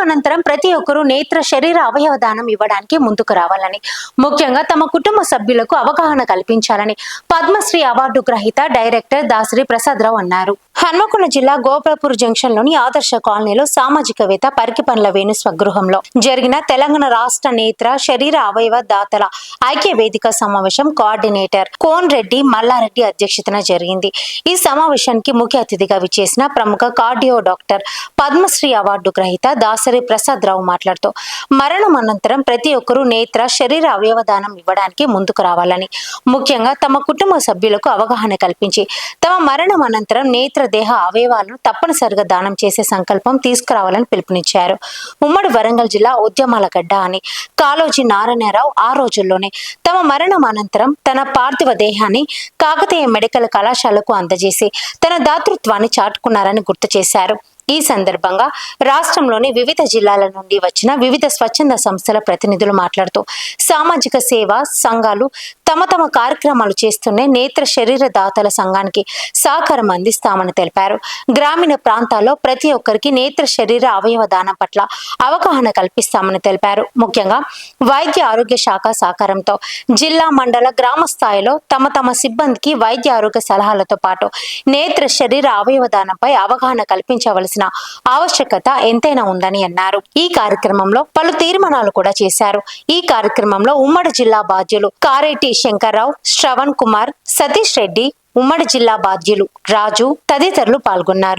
అనంతరం ప్రతి ఒక్కరూ నేత్ర శరీర అవయవ దానం ఇవ్వడానికి ముందుకు రావాలని ముఖ్యంగా తమ కుటుంబ సభ్యులకు అవగాహన కల్పించాలని పద్మశ్రీ అవార్డు గ్రహీత డైరెక్టర్ దాసరి ప్రసాదరావు అన్నారు. హన్మకొండ జిల్లా గోపాలపూర్ జంక్షన్లోని ఆదర్శ కాలనీలో సామాజికవేత్త పనుల వేణు స్వగృహంలో జరిగిన తెలంగాణ రాష్ట్ర నేత్ర శరీర అవయవ దాతల ఐక్య వేదిక సమావేశం కోఆర్డినేటర్ కోన్ రెడ్డి మల్లారెడ్డి అధ్యక్షతన జరిగింది. ఈ సమావేశానికి ముఖ్య అతిథిగా విచ్చేసిన ప్రముఖ కార్డియో డాక్టర్ పద్మశ్రీ అవార్డు గ్రహీత దాసరి ప్రసాద్ రావు మాట్లాడుతూ మరణం అనంతరం ప్రతి ఒక్కరూ నేత్ర శరీర అవయవ దానం ఇవ్వడానికి ముందుకు రావాలని. ముఖ్యంగా తమ కుటుంబ సభ్యులకు అవగాహన కల్పించి తమ మరణం అనంతరం నేత్ర దేహ అవయవాలను తప్పనిసరిగా దానం చేసే సంకల్పం తీసుకురావాలని పిలుపునిచ్చారు. ఉమ్మడి వరంగల్ జిల్లా ఉద్యమాల గడ్డ అని కాలోజీ నారాయణరావు ఆ రోజుల్లోనే తమ మరణం అనంతరం తన పార్థివ దేహాన్ని కాకతీయ మెడికల్ కళాశాలకు అందజేసి తన దాతృత్వాన్ని చాటుకున్నారని గుర్తు చేశారు. ఈ సందర్భంగా రాష్ట్రంలోని వివిధ జిల్లాల నుండి వచ్చిన వివిధ స్వచ్ఛంద సంస్థల ప్రతినిధులు మాట్లాడుతూ సామాజిక సేవ సంఘాలు తమ తమ కార్యక్రమాలు చేస్తూనే నేత్ర శరీర దాతల సంఘానికి సహకారం అందిస్తామని తెలిపారు. గ్రామీణ ప్రాంతాల్లో ప్రతి ఒక్కరికి నేత్ర శరీర అవయవ దానం పట్ల అవగాహన కల్పిస్తామని తెలిపారు. ముఖ్యంగా వైద్య ఆరోగ్య శాఖ సహకారంతో జిల్లా మండల గ్రామ స్థాయిలో తమ తమ సిబ్బందికి వైద్య ఆరోగ్య సలహాలతో పాటు నేత్ర శరీర అవయవ దానంపై అవగాహన కల్పించవలసిన ఆవశ్యకత ఎంతైనా ఉందని అన్నారు. ఈ కార్యక్రమంలో పలు తీర్మానాలు కూడా చేశారు. ఈ కార్యక్రమంలో ఉమ్మడి జిల్లా బాధ్యులు కారేటి శంకర్రావు శ్రవణ్ కుమార్ సతీష్ రెడ్డి ఉమ్మడి జిల్లా బాధ్యులు రాజు తదితరులు పాల్గొన్నారు.